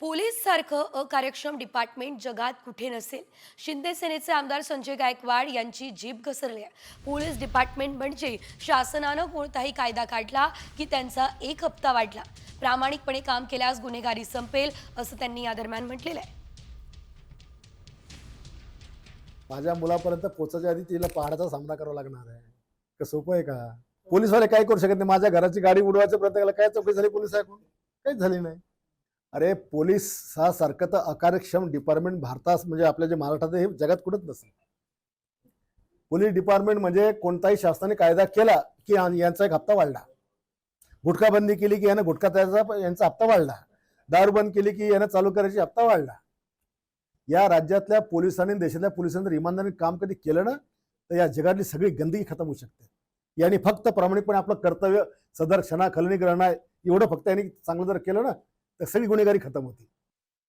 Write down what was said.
Police सारखं अकार्यक्षम department जगात कुठे नसेल? शिंदे सेनेचे आमदार संजय गायकवाड यांची जीभ घसरली आहे. पोलीस डिपार्टमेंट म्हणजे शासनानं कोणताही कायदा काढला की त्यांचा एक हप्ता वाढला. प्रामाणिकपणे काम केल्यास गुन्हेगारी संपेल असं त्यांनी या दरम्यान म्हटलेलं आहे. माझ्या मुलापर्यंत पोचायच्या आधी तिला पहाडाचा सामना करावा लागणार आहे. का सोपं आहे का? पोलीसवाले काय करू शकत नाही? माझ्या घराची गाडी उडवायचं प्रत्येकाला काय चौकशी झाली पोलीस ऐकून काहीच झाली नाही. अरे पोलीस हा सारखं तर अकार्यक्षम डिपार्टमेंट भारतात म्हणजे आपल्या जे महाराष्ट्रात हे जगात कुठंच नसेल. पोलीस डिपार्टमेंट म्हणजे कोणताही शासनाने कायदा केला की यांचा एक हप्ता वाढला. गुटखा बंदी केली की यानं गुटखा त्याचा यांचा हप्ता वाढला. दारू बंद केली की यानं चालू करायची हप्ता वाढला. या राज्यातल्या पोलिसांनी देशातल्या पोलिसांनी जर इमानदारीने काम कधी केलं ना तर या जगातली सगळी गंदगी खतम होऊ शकते. यांनी फक्त प्रामाणिकपणे आपलं कर्तव्य सदर क्षणा खलनी ग्रहण आहे एवढं फक्त यांनी चांगलं जर केलं ना तर सगळी गुन्हेगारी खतम होती.